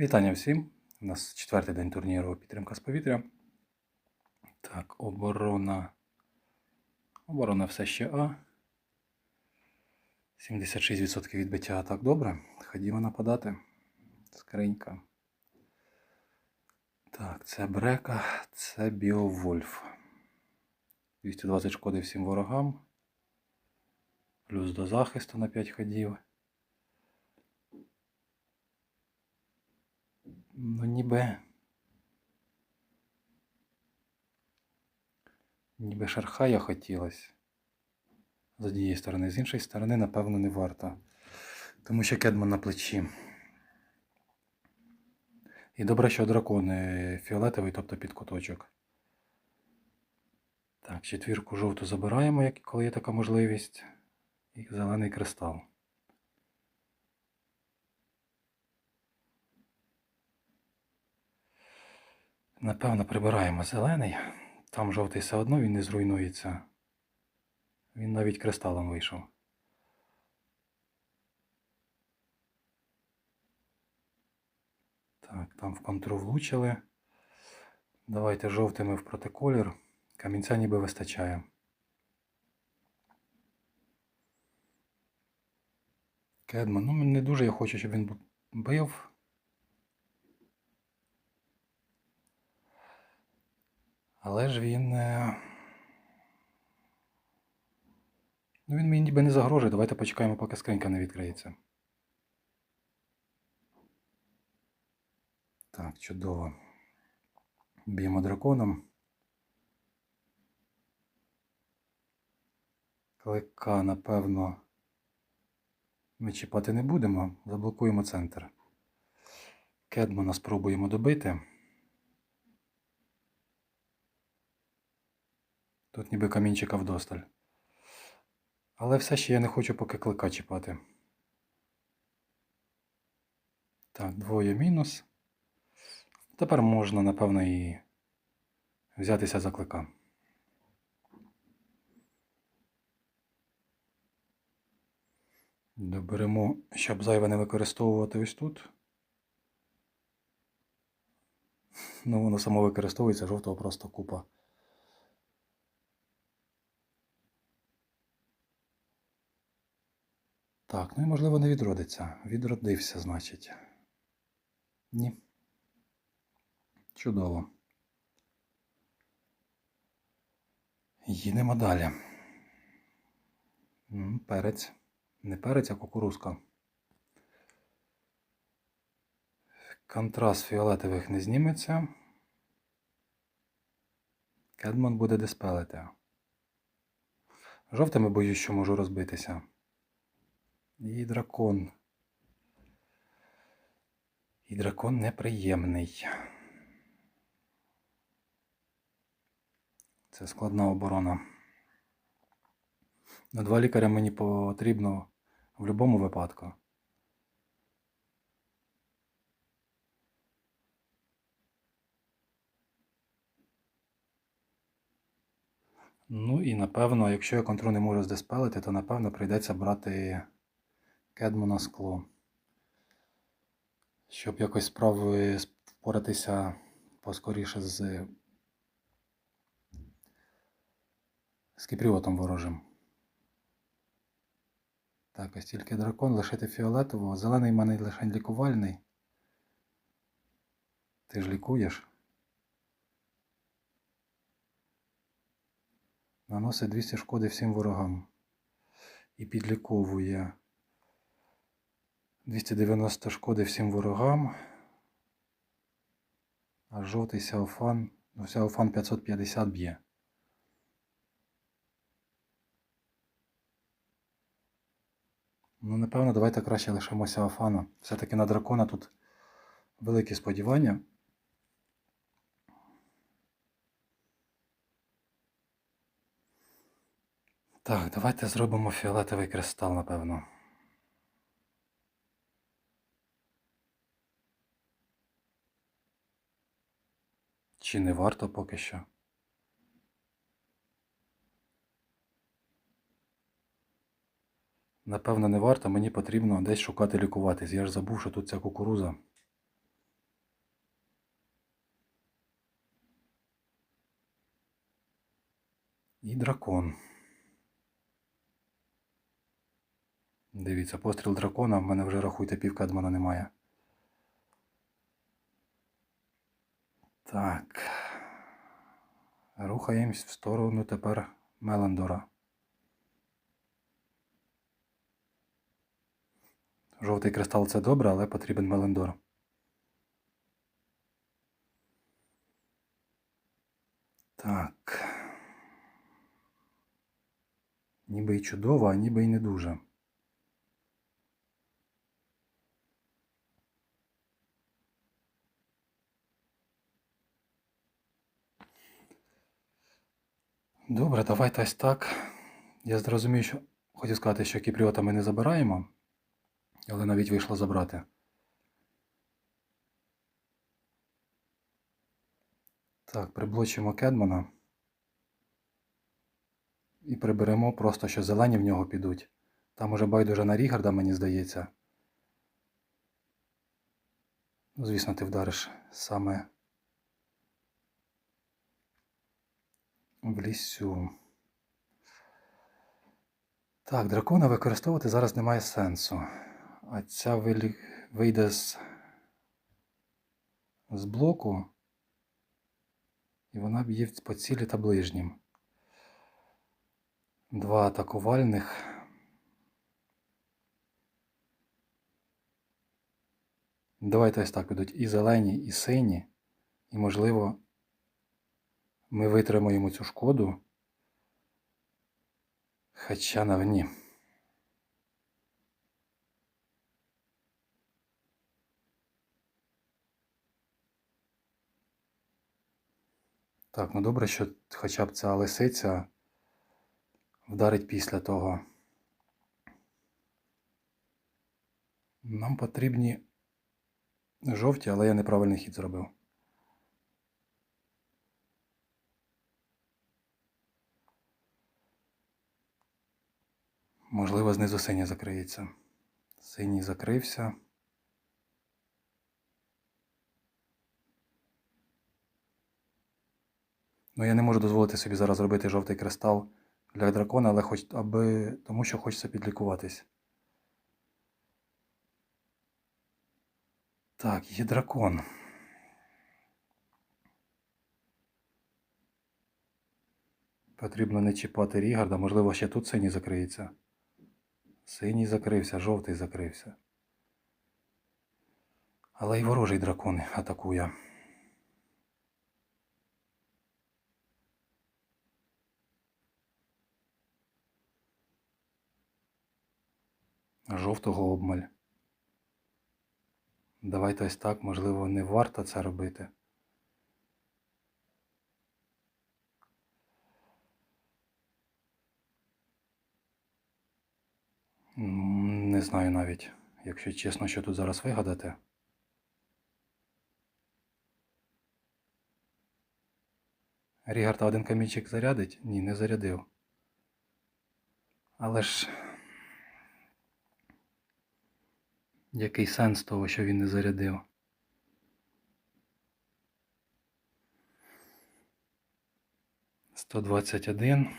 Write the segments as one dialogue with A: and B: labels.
A: Вітання всім. У нас четвертий день турніру підтримка з повітря. Так, оборона. Оборона все ще А. 76% відбиття атак добре. Ходімо нападати. Скринька. Так, це Брека, це Біовольф. 220 шкоди всім ворогам. Плюс до захисту на 5 ходів. Ну, ніби. Ніби шархая хотілося. З однієї сторони, з іншої сторони, напевно, не варто. Тому що кедман на плечі. І добре, що дракон фіолетовий, тобто під куточок. Так, четвірку жовту забираємо, коли є така можливість. І зелений кристал. Напевно, прибираємо зелений. Там жовтий все одно він не зруйнується. Він навіть кристалом вийшов. Так, там в контру влучили. Давайте жовтими в протиколір. Камінця ніби вистачає. Кедман, ну не дуже я хочу, щоб він бив. Але ж він. е, Ну, він мені ніби не загрожує. Давайте почекаємо, поки скринька не відкриється. Так, чудово. Б'ємо драконом. Клика, напевно, ми чіпати не будемо. Заблокуємо центр. Кедмана спробуємо добити. Тут ніби камінчика вдосталь. Але все ще я не хочу поки клика чіпати. Так, двоє мінус. Тепер можна, напевно, і взятися за клика. Доберемо, щоб зайве не використовувати ось тут. Ну, воно само використовується, жовтого просто купа. Так, ну і можливо не відродиться. Відродився, значить. Ні. Чудово. Їдемо далі. Перець. Не перець, а кукурузка. Контраст фіолетових не зніметься. Кедмон буде диспелити. Жовтими боюсь, що можу розбитися. І дракон. І дракон неприємний. Це складна оборона. На два лікаря мені потрібно в будь-якому випадку. Ну і напевно, якщо я контру не можу здиспелити, то напевно прийдеться брати кедмона скло. Щоб якось справи впоратися поскоріше з, з кіпріотом ворожим. Так, ось тільки дракон лишити фіолетового. Зелений в мене лише лікувальний. Ти ж лікуєш. Наносить 200 шкоди всім ворогам. І підліковує 290 шкоди всім ворогам. А жовтий Сяофан, ну Сяофан 550 б'є. Ну, напевно, давайте краще лишимо Сяофана. Все-таки на дракона тут великі сподівання. Так, давайте зробимо фіолетовий кристал, напевно. чи не варто поки що. Напевно, не варто, мені потрібно десь шукати лікуватись. Я ж забув, що тут ця кукуруза. І дракон. Дивіться, постріл дракона в мене вже рахуйте півка адмана немає. Так. Рухаємось в сторону тепер Меландора. Жовтий кристал це добре, але потрібен Меландор. Так. Ніби й чудово, а ніби й не дуже. Добре, давайте ось так. Я зрозумів, що хотів сказати, що кіпріота ми не забираємо, але навіть вийшло забрати. Так, приблочимо Кедмана. І приберемо просто, що зелені в нього підуть. Там уже байдуже на Рігарда, мені здається. Ну, звісно, ти вдариш саме в лісю. Так, дракона використовувати зараз немає сенсу. А ця вийде з... з блоку. І вона б'є по цілі та ближнім. Два атакувальних. Давайте ось так підуть і зелені, і сині. І, можливо, ми витримаємо цю шкоду. Хоча навні. Так, ну добре, що хоча б ця лисиця вдарить після того. Нам потрібні жовті, але я неправильний хід зробив. Можливо, знизу синій закриється. Синій закрився. Ну, я не можу дозволити собі зараз робити жовтий кристал для дракона, але хоч аби. тому що хочеться підлікуватись. Так, є дракон. Потрібно не чіпати Рігарда, можливо, ще тут синій закриється. Синій закрився, жовтий закрився. Але й ворожий дракон атакує. Жовтого обмаль. Давайте ось так, можливо, не варто це робити. Не знаю навіть, якщо чесно, що тут зараз вигадати. Рігарта один камінчик зарядить? Ні, не зарядив. Але ж. Який сенс того, що він не зарядив? Сто двадцять один.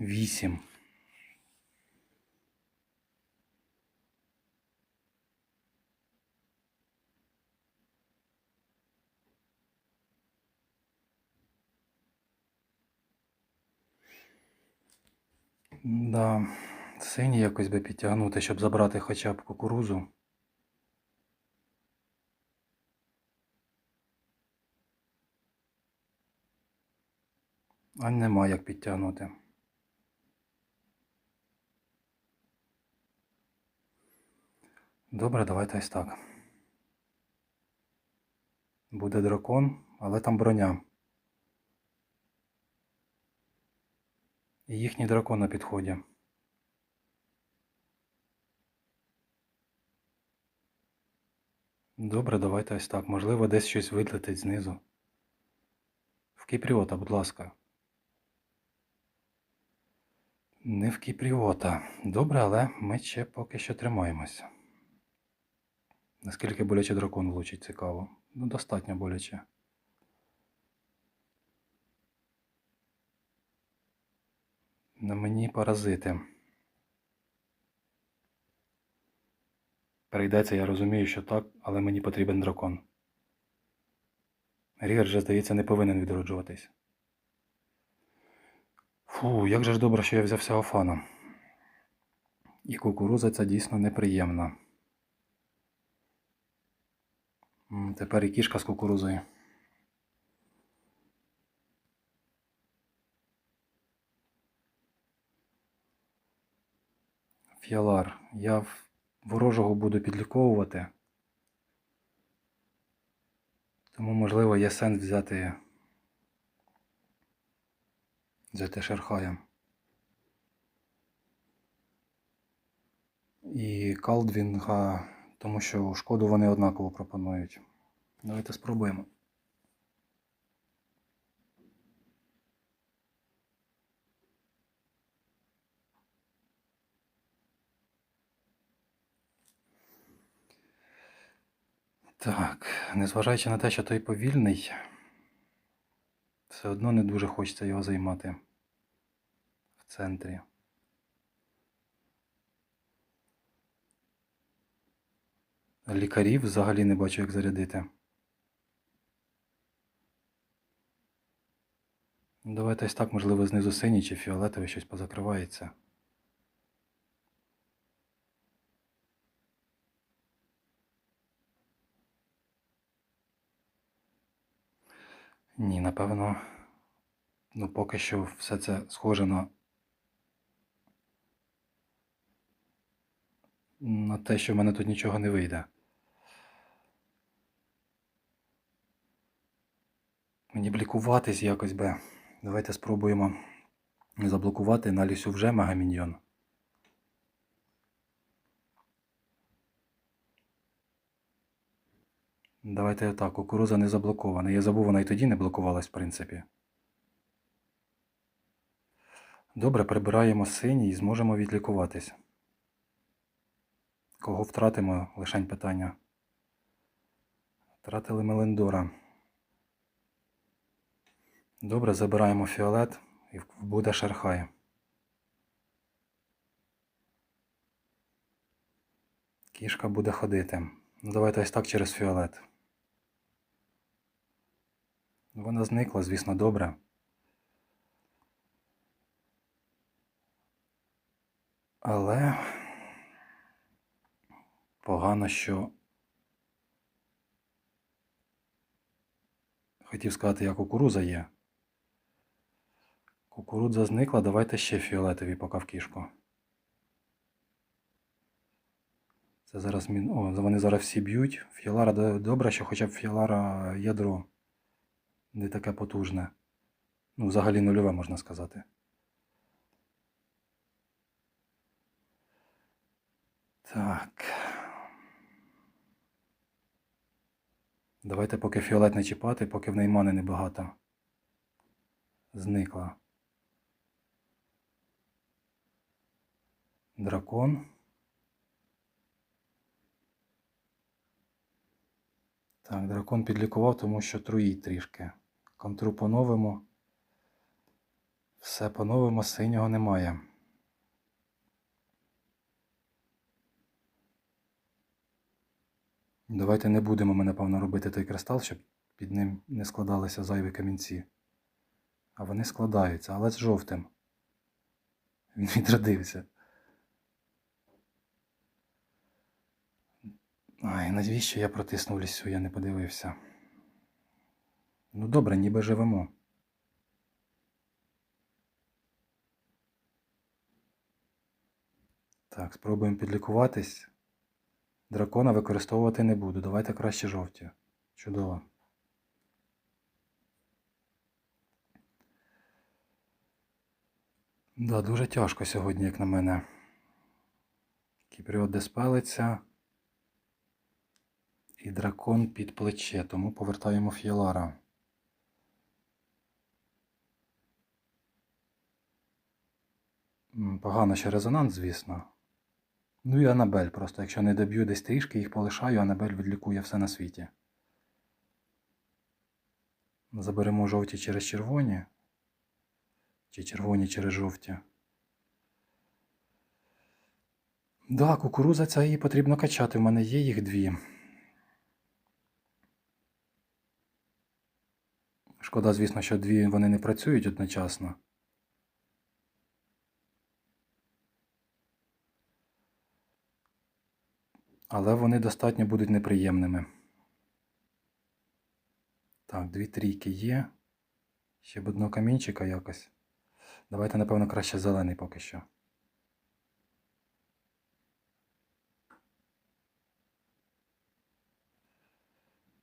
A: Вісім. Да, синій якось би підтягнути, щоб забрати хоча б кукурузу. А нема як підтягнути. Добре, давайте ось так. Буде дракон, але там броня. Їхній дракон на підході. Добре, давайте ось так. Можливо, десь щось вилетить знизу. В Кіпріота, будь ласка. Не в Кіпріота. Добре, але ми ще поки що тримаємося. Наскільки боляче дракон влучить, цікаво. Ну, достатньо боляче. На мені паразити. Перейдеться, я розумію, що так, але мені потрібен дракон. Рігер же, здається, не повинен відроджуватись. Фу, як же ж добре, що я взявся Офана. І кукуруза ця дійсно неприємна. Тепер і кішка з кукурузою. Фіалар. Я ворожого буду підліковувати. Тому, можливо, є сенс взяти. Взяти Шерхая. І Калдвінга, тому що шкоду вони однаково пропонують. Давайте спробуємо. Так, незважаючи на те, що той повільний, все одно не дуже хочеться його займати в центрі. Лікарів взагалі не бачу, як зарядити. Давайте ось так, можливо, знизу синій чи фіолетовий щось позакривається. Ні, напевно, ну поки що все це схоже на, на те, що в мене тут нічого не вийде. Мені б лікуватись якось би. Давайте спробуємо заблокувати на лісю вже мегаміньйон. Давайте так, кукуруза не заблокована. Я забув, вона і тоді не блокувалась, в принципі. Добре, прибираємо синій і зможемо відлікуватись. Кого втратимо, лишень питання. Втратили Мелендора. Добре, забираємо фіолет і буде шерхай. Кішка буде ходити. Ну, давайте ось так через фіолет. Вона зникла, звісно, добре. Але погано, що хотів сказати, як кукуруза є. Кукурудза зникла, давайте ще фіолетові поки в кішку. Це зараз мін... О, вони зараз всі б'ють. Фіалара до- добре, що хоча б фіалара ядро не таке потужне. Ну, взагалі нульове можна сказати. Так. Давайте поки фіолет не чіпати, поки в неї мани небагато. Зникла. Дракон. Так, дракон підлікував, тому що труїть трішки. Контру поновимо. Все поновимо, синього немає. Давайте не будемо ми, напевно, робити той кристал, щоб під ним не складалися зайві камінці. А вони складаються, але з жовтим. Він відродився. Ай, навіщо я протиснув лісю, я не подивився. Ну добре, ніби живемо. Так, спробуємо підлікуватись. Дракона використовувати не буду. Давайте краще жовті. Чудово. Да, дуже тяжко сьогодні, як на мене. Кіпріот диспелиться. І дракон під плече, тому повертаємо фіалара. Погано ще резонанс, звісно. Ну і Анабель просто. Якщо не доб'ю десь трішки, їх полишаю, Анабель відлікує все на світі. Заберемо жовті через червоні. Чи червоні через жовті. Да, кукуруза ця її потрібно качати. У мене є їх дві. Шкода, звісно, що дві вони не працюють одночасно. Але вони достатньо будуть неприємними. Так, дві трійки є. Ще б одного камінчика якось. Давайте, напевно, краще зелений поки що.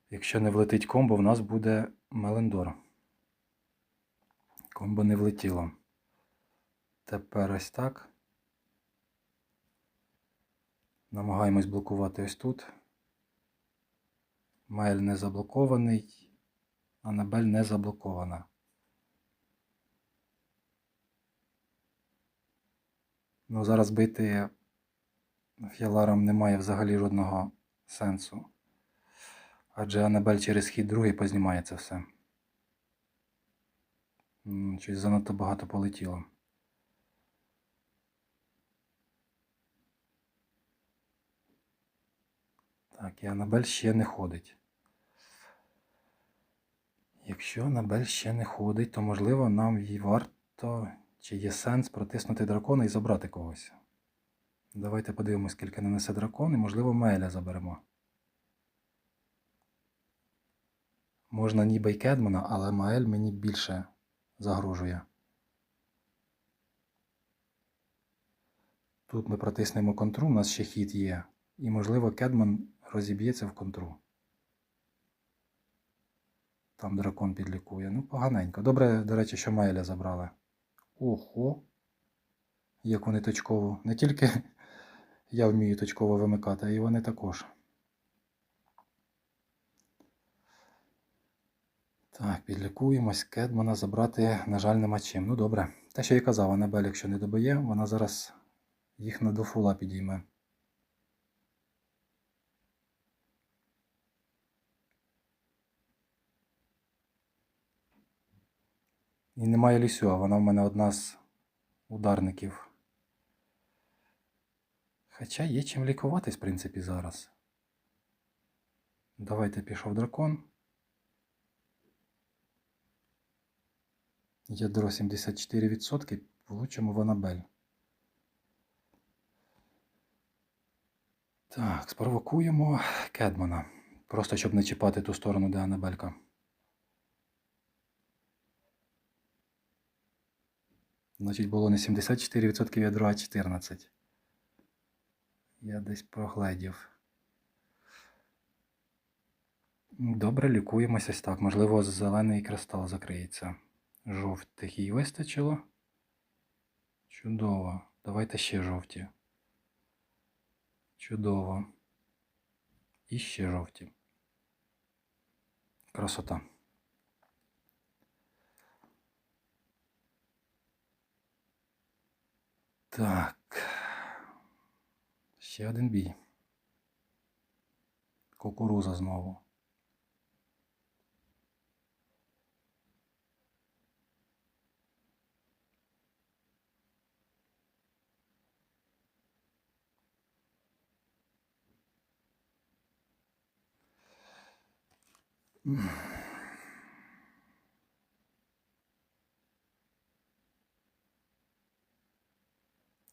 A: Якщо не влетить комбо, в нас буде Мелендор. Комбо не влетіло. Тепер ось так. Намагаємось блокувати ось тут. Майль не заблокований. Анабель не заблокована. Ну, зараз бити фіаларом немає взагалі жодного сенсу. Адже Анабель через хід другий познімає це все. Щось занадто багато полетіло. Так, і Анабель ще не ходить. Якщо Анабель ще не ходить, то можливо нам їй варто чи є сенс протиснути дракона і забрати когось. Давайте подивимось, скільки нанесе дракон, і можливо Меля заберемо. Можна ніби й Кедмана, але Маель мені більше загрожує. Тут ми протиснемо контру, у нас ще хід є. І, можливо, Кедман розіб'ється в контру. Там дракон підлікує. Ну, поганенько. Добре, до речі, що Маеля забрали. Ого. Як вони точково. Не тільки я вмію точково вимикати, а і вони також. Так, підлікуємось. Кедмана забрати, на жаль, нема чим. Ну добре. Те, що я казав, Анабель, якщо не добиє, вона зараз їх на до фула підійме. І немає лісю, а вона в мене одна з ударників. Хоча є чим лікуватись, в принципі, зараз. Давайте пішов дракон. Ядро 74%, влучимо в Анабель. Так, спровокуємо Кедмана. Просто щоб не чіпати ту сторону, де Анабелька. Значить, було не 74% ядра, а 14%. Я десь прогледів. Добре, лікуємося ось так. Можливо, зелений кристал закриється. Жовтих їй вистачило. Чудово. Давайте ще жовті. Чудово. І ще жовті. Красота. Так. Ще один бій. Кукуруза знову.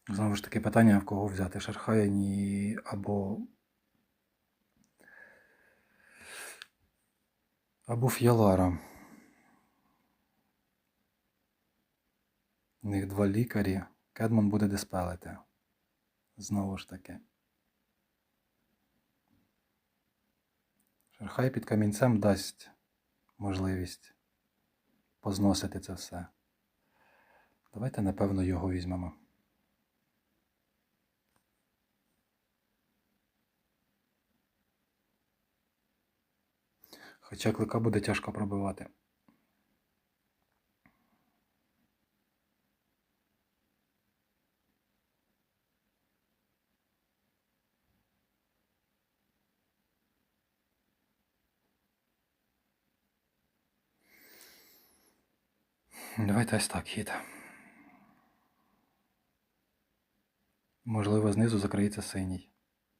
A: Знову ж таки питання, в кого взяти Шерхаяні або. Або Ф'ялара. У них два лікарі. Кедман буде диспелити. Знову ж таки. Шерхай під камінцем дасть можливість позносити це все. Давайте, напевно, його візьмемо. Хоча клика буде тяжко пробивати. Давайте ось так хід. Можливо, знизу закриється синій.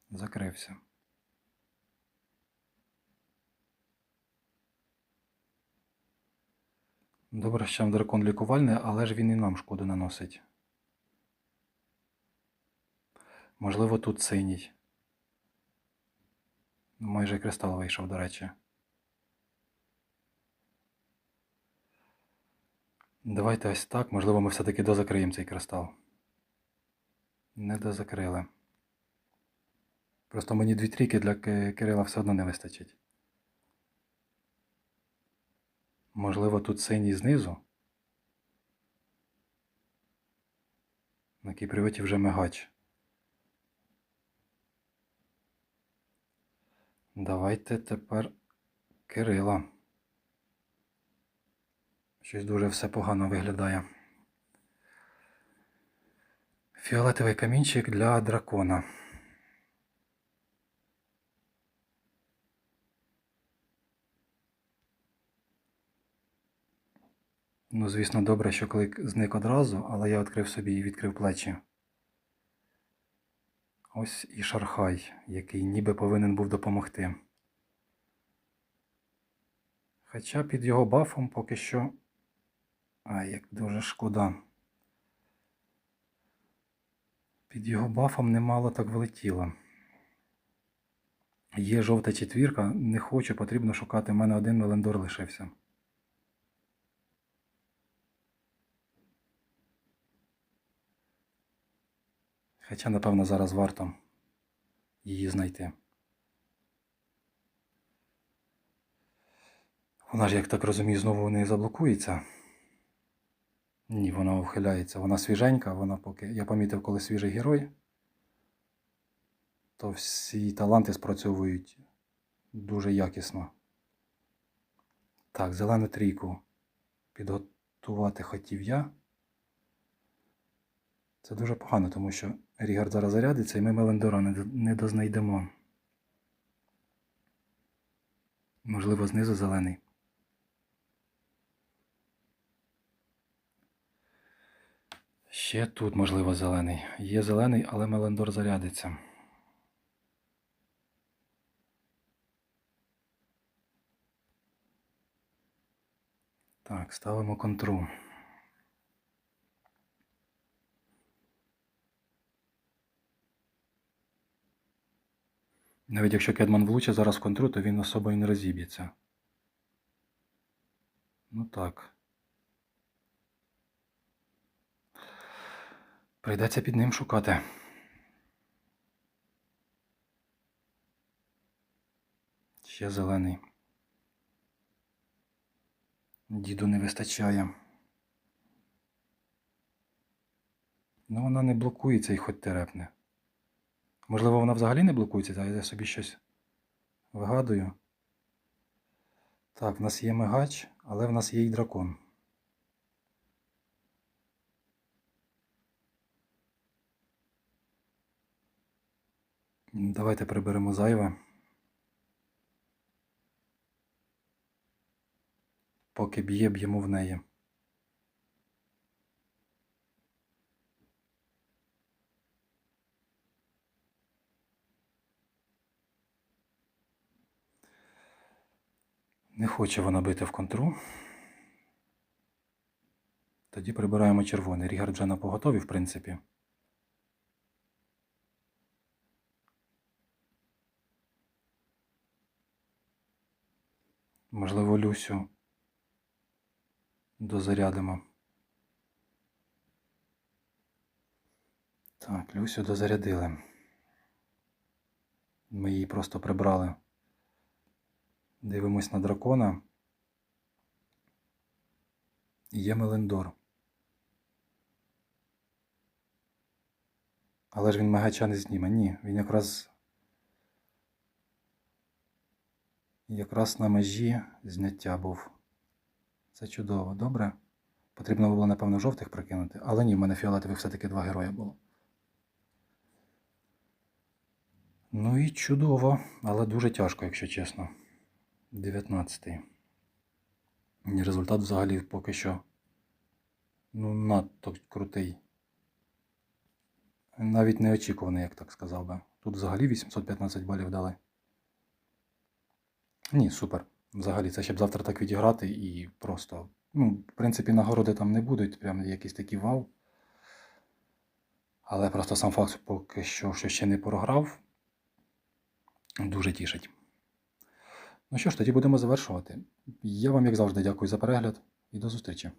A: Закрився. Добре, що дракон лікувальний, але ж він і нам шкоду наносить. Можливо, тут синій. Ну, Майже кристал вийшов, до речі. Давайте ось так. Можливо, ми все-таки дозакриємо цей кристал. Не дозакрили. Просто мені дві трійки для Кирила все одно не вистачить. Можливо, тут синій знизу. На кіпріоті вже мигач. Давайте тепер Кирила. Щось дуже все погано виглядає. Фіолетовий камінчик для дракона. Ну, звісно, добре, що клик зник одразу, але я відкрив собі і відкрив плечі. Ось і Шархай, який ніби повинен був допомогти. Хоча під його бафом поки що. Ай, як дуже шкода. Під його бафом немало так влетіло. Є жовта четвірка, не хочу, потрібно шукати. У мене один Мелендор лишився. Хоча, напевно, зараз варто її знайти. Вона ж, як так розумію, знову не заблокується. Ні, вона ухиляється. Вона свіженька, вона поки. Я помітив, коли свіжий герой, то всі таланти спрацьовують дуже якісно. Так, зелену трійку підготувати хотів я. Це дуже погано, тому що Рігард зараз зарядиться і ми Мелендора не, дознайдемо. Можливо, знизу зелений. Ще тут, можливо, зелений. Є зелений, але Мелендор зарядиться. Так, ставимо контру. Навіть якщо Кедман влучить зараз в контру, то він особою не розіб'ється. Ну так. Прийдеться під ним шукати. Ще зелений. Діду не вистачає. Ну, вона не блокується і хоч терепне. Можливо, вона взагалі не блокується, а я собі щось вигадую. Так, в нас є мигач, але в нас є й дракон. Давайте приберемо зайве. Поки б'є, б'ємо в неї. Не хоче вона бити в контру. Тоді прибираємо червоний. Рігард вже на поготові, в принципі. Можливо, Люсю дозарядимо. Так, Люсю дозарядили. Ми її просто прибрали. Дивимось на дракона. Є Мелендор. Але ж він мегача не зніме. Ні, він якраз. Якраз на межі зняття був. Це чудово, добре. Потрібно було, напевно, жовтих прикинути. Але ні, в мене фіолетових все-таки два герої було. Ну і чудово, але дуже тяжко, якщо чесно. 19-й. Результат взагалі поки що ну, надто крутий. навіть неочікуваний, як так сказав би. Тут взагалі 815 балів дали. Ні, супер. Взагалі, це щоб завтра так відіграти і просто. Ну, в принципі, нагороди там не будуть, прям якісь такі вау. Але просто сам факт, поки що, що ще не програв, дуже тішить. Ну що ж, тоді будемо завершувати. Я вам, як завжди, дякую за перегляд і до зустрічі.